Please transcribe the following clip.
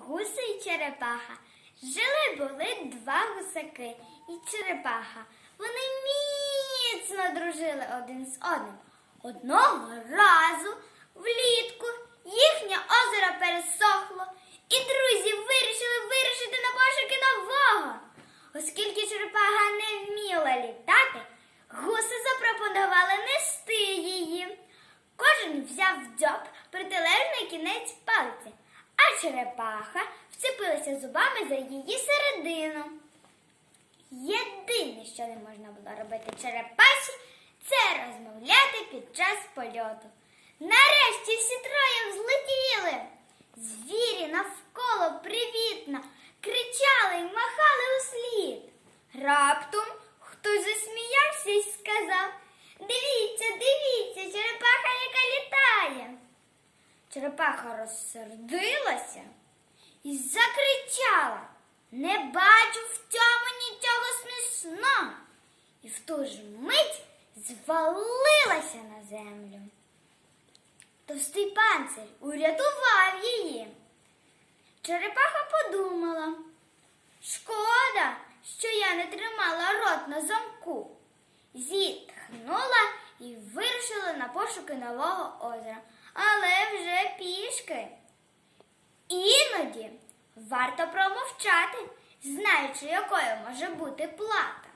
Гуси і черепаха. Жили були два гусаки і черепаха. Вони міцно дружили один з одним. Одного разу влітку їхнє озеро пересохло, і друзі вирішили вирішити на пошуки нового. Оскільки черепаха не вміла літати, гуси запропонували нести її. Кожен взяв дзьоб протилежний кінець палиці, а черепаха вцепилася зубами за її середину. Єдине, що не можна було робити черепасі, це розмовляти під час польоту. Нарешті всі троє взлетіли. Звірі навколо привітно кричали й махали услід. Раптом Черепаха розсердилася і закричала. Не бачу в цьому нічого смішного. І в ту ж мить звалилася на землю. Товстий панцир урятував її. Черепаха подумала. Шкода, що я не тримала рот на замку. Зітхнула і вирушила на пошуки нового озера, але пішки. Іноді варто промовчати, знаючи, якою може бути плата.